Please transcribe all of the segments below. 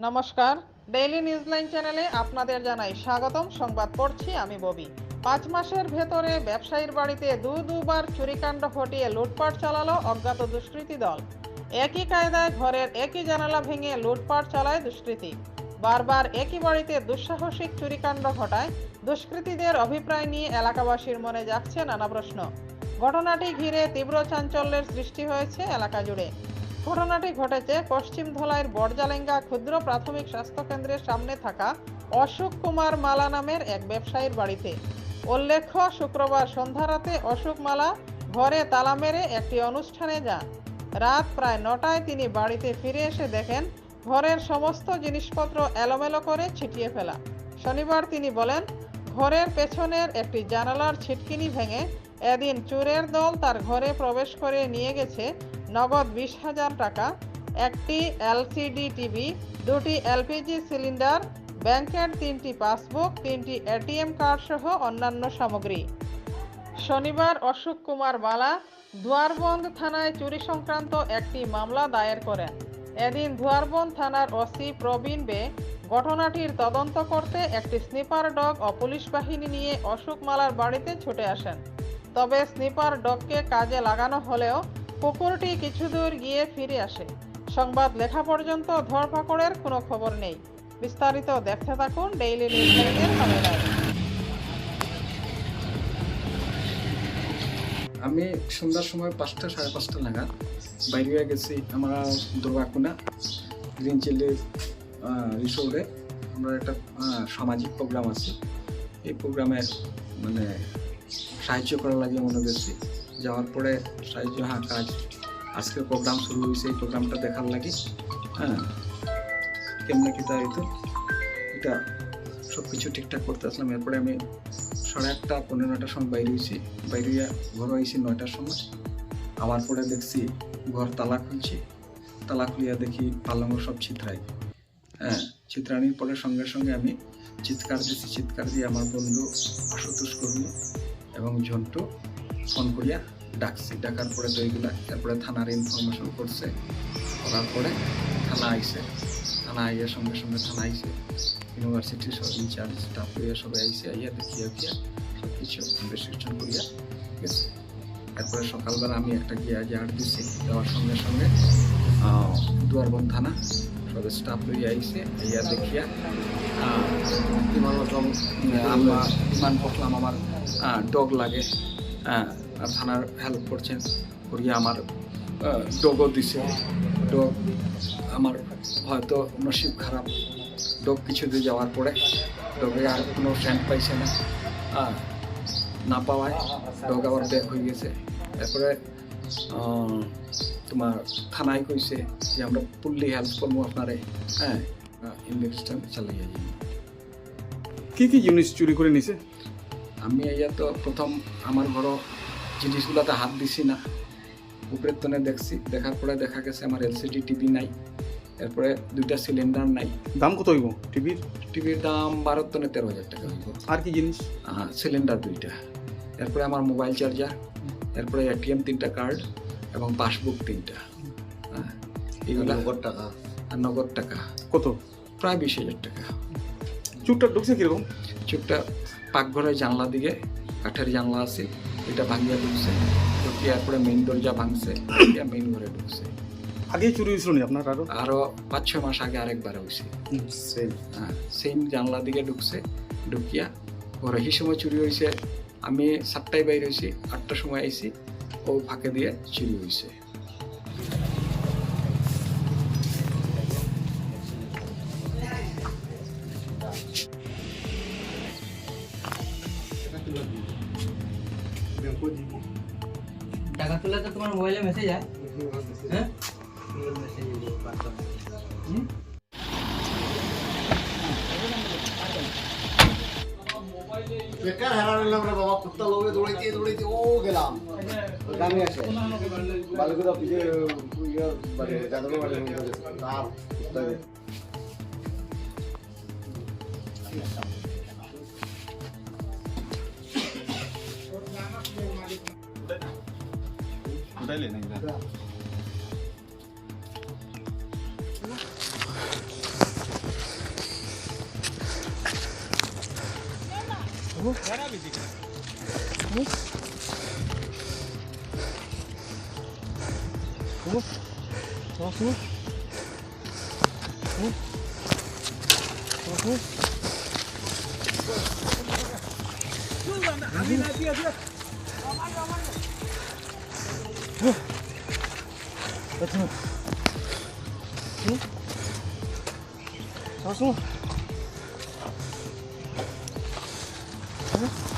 নমস্কার। ডেইলি নিউজলাইন চ্যানেলে আপনাদের জানাই স্বাগতম। সংবাদ পড়ছি আমি ববি। পাঁচ মাসের ভেতরে ব্যবসায়ীর বাড়িতে দু দুবার চুরিকাণ্ড ঘটিয়ে লুটপাট চালালো অজ্ঞাত দুষ্কৃতী দল। একই কায়দায় ঘরের একই জানালা ভেঙে লুটপাট চালায় দুষ্কৃতী। বারবার একই বাড়িতে দুঃসাহসিক চুরিকাণ্ড ঘটায় দুষ্কৃতীদের অভিপ্রায় নিয়ে এলাকাবাসীর মনে যাচ্ছে নানা প্রশ্ন। ঘটনাটি ঘিরে তীব্র চাঞ্চল্যের সৃষ্টি হয়েছে এলাকা জুড়ে। ঘটনাটি ঘটেছে পশ্চিম ধলাইয়ের বড়জালেঙ্গা ক্ষুদ্র প্রাথমিক স্বাস্থ্য কেন্দ্রের সামনে থাকা অশোক কুমার মালা নামের এক ব্যবসায়ীর বাড়িতে। উল্লেখ্য, শুক্রবার সন্ধ্যা রাতে অশোক মালা ঘরে তালা মেরে একটি অনুষ্ঠানে যান। রাত প্রায় নটায় তিনি বাড়িতে ফিরে এসে দেখেন, ঘরের সমস্ত জিনিসপত্র এলোমেলো করে ছিটিয়ে ফেলা। শনিবার তিনি বলেন, ঘরের পেছনের একটি জানালার ছিটকিনি ভেঙে এদিন চোরের দল তার ঘরে প্রবেশ করে নিয়ে গেছে নগদ বিশ হাজার টাকা, একটি এলসিডি টিভি, দুটি এলপিজি সিলিন্ডার, ব্যাংকের তিনটি পাসবুক, তিনটি এটিএম কার্ড সহ অন্যান্য সামগ্রী। শনিবার অশোক কুমার বালা দুয়ারবন্দ থানায় চুরি সংক্রান্ত একটি মামলা দায়ের করেন। এদিন দুয়ারবন্দ থানার ওসি প্রবীণ বে ঘটনাটির তদন্ত করতে একটি স্নিপার ডগ ও পুলিশ বাহিনী নিয়ে অশোক মালার বাড়িতে ছুটে আসেন। তবে স্নিপার ডগকে কাজে লাগানো হলেও কুকুরটি কিছু দূর গিয়ে ফিরে আসে। সংবাদ লেখা পর্যন্ত ধরপাকড়ের কোনো খবর নেই। বিস্তারিত দেখতে থাকুন ডেইলি নিউজ আমি সন্ধ্যার সময় পাঁচটা, সাড়ে পাঁচটা নাগাদ বাইরে গেছি আমরা দুর্গাকুনা গ্রিন চিল্লির রিসোর্টে। আমরা একটা সামাজিক প্রোগ্রাম আছে। এই প্রোগ্রামে মানে সাহায্য করার লাগে মনে করছি। যাওয়ার পরে সাহায্য হ্যাঁ কাজ। আজকে প্রোগ্রাম শুরু হয়েছে, এই প্রোগ্রামটা দেখার লাগে হ্যাঁ কেমনে কি তাই তো? এটা সব কিছু ঠিকঠাক করতে আসলাম এরপরে আমি সাড়ে আটটা পনেরো নটার সময় বাইরে হয়েছি। বাইরে ঘর হয়েছি নয়টার সময়। আবার পরে দেখছি ঘর তালা খুলছি। তালা খুলিয়া দেখি পালঙ্গ সব ছিত্রাই হ্যাঁ চিত্রানির পরে সঙ্গে সঙ্গে আমি চিৎকার দিছি। চিৎকার দিয়ে আমার বন্ধু আশুতোষ কর্মী এবং ঝন্টু ফোন করিয়া ডাকছি, ডাকার পরে তো এইগুলা তারপরে থানার ইনফরমেশন করছে, করার পরে থানা আইছে। থানা আইয়া সঙ্গে সঙ্গে থানা আইছে। ইউনিভার্সিটির সব ইনচার্জ স্টাফ লইয়া সবাই আইসে আইয়া দেখিয়া গিয়া সব কিছু ইনভেস্টিগেশন করিয়া গেছে। তারপরে সকালবেলা আমি একটা গিয়া জার দিছি দেওয়ার সঙ্গে সঙ্গে দুয়ারবন থানা, সব স্টাফ লইয়া আইসে আইয়া দেখিয়া বিমান রকম আমরা বিমান পটলাম আমার ডগ লাগে থানার হেল্প করছেন করিয়া আমার ডগও দিছে। ডগ আমার হয়তো নসিব খারাপ। ডগ কিছু দিয়ে যাওয়ার পরে ডগে আর কোনো ফ্রেন্ড পাইছে না। আর না পাওয়ায় ডগ আবার ব্যাক হয়ে গেছে। তারপরে তোমার থানায় কইছে যে আমরা ফুললি হেল্প করব আপনারে। হ্যাঁ ইনভেস্টমেন্ট চালাইয়া যাই। কি কি জিনিস চুরি করে নিছে? আমি ইয়া তো প্রথম আমার ঘর জিনিসগুলোতে হাত দিছি না। উপরের তনে দেখছি দেখার পরে দেখা গেছে আমার এলসিডি টিভি নাই। এরপরে দুইটা সিলিন্ডার নাই। দাম কত হইব টিভির টিভির দাম বারো তনে তেরো হাজার টাকা হইব। আর কি জিনিস? সিলিন্ডার দুইটা। এরপরে আমার মোবাইল চার্জার এরপরে এটিএম তিনটা কার্ড এবং পাসবুক তিনটা। হ্যাঁ, এগুলা নগদ টাকা। আর নগদ টাকা। কত? প্রায় বিশ হাজার টাকা। চুপটা ঢুকছে কীরকম? চুপটা পাকঘরের জানলা দিকে কাঠের জানলা আছে। এটা ভাঙিয়া ঢুকছে। ঢুকিয়ে এরপরে মেইন দরজা ভাঙছে মেইন ঘরে ঢুকছে। আগে চুরি হয়েছিল নি আপনার আরও? আরও পাঁচ ছয় মাস আগে আরেকবার হয়েছে। সেম হ্যাঁ সেম জানলা দিকে ঢুকছে ঢুকিয়া ঘরে সেই সময় চুরি হয়েছে। আমি সাতটায় বাইরে হয়েছি আটটার সময় আইছি ও ফাঁকে দিয়ে চুরি হয়েছে। টাকা তুলে তো তোমার মোবাইলে মেসেজ যায় হ্যাঁ হুম? বেকার হারান হলাম রে বাবা কুত্তা লোকে দৌড়াইতে দৌড়াইতে ও গেলাম গানে আছে বালুকুদা পিছে Dale, negra. Hadi, hadi, hadi. 嗯嗯。小心嗯。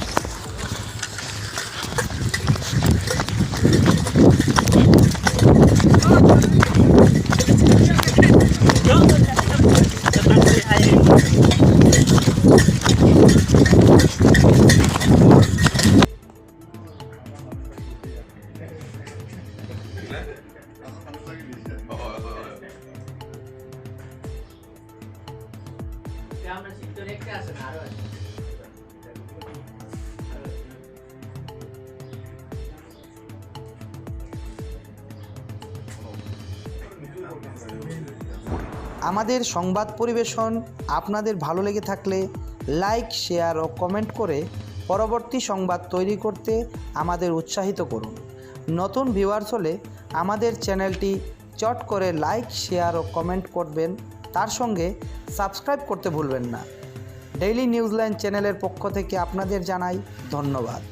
আমাদের সংবাদ পরিবেশন আপনাদের ভালো লেগে থাকলে লাইক, শেয়ার ও কমেন্ট করে পরবর্তী সংবাদ তৈরি করতে আমাদের উৎসাহিত করুন। নতুন ভিউয়ার্স হলে আমাদের চ্যানেলটি চট করে লাইক, শেয়ার ও কমেন্ট করবেন। তার সঙ্গে সাবস্ক্রাইব করতে ভুলবেন না। ডেইলি নিউজলাইন চ্যানেলের পক্ষ থেকে আপনাদের জানাই ধন্যবাদ।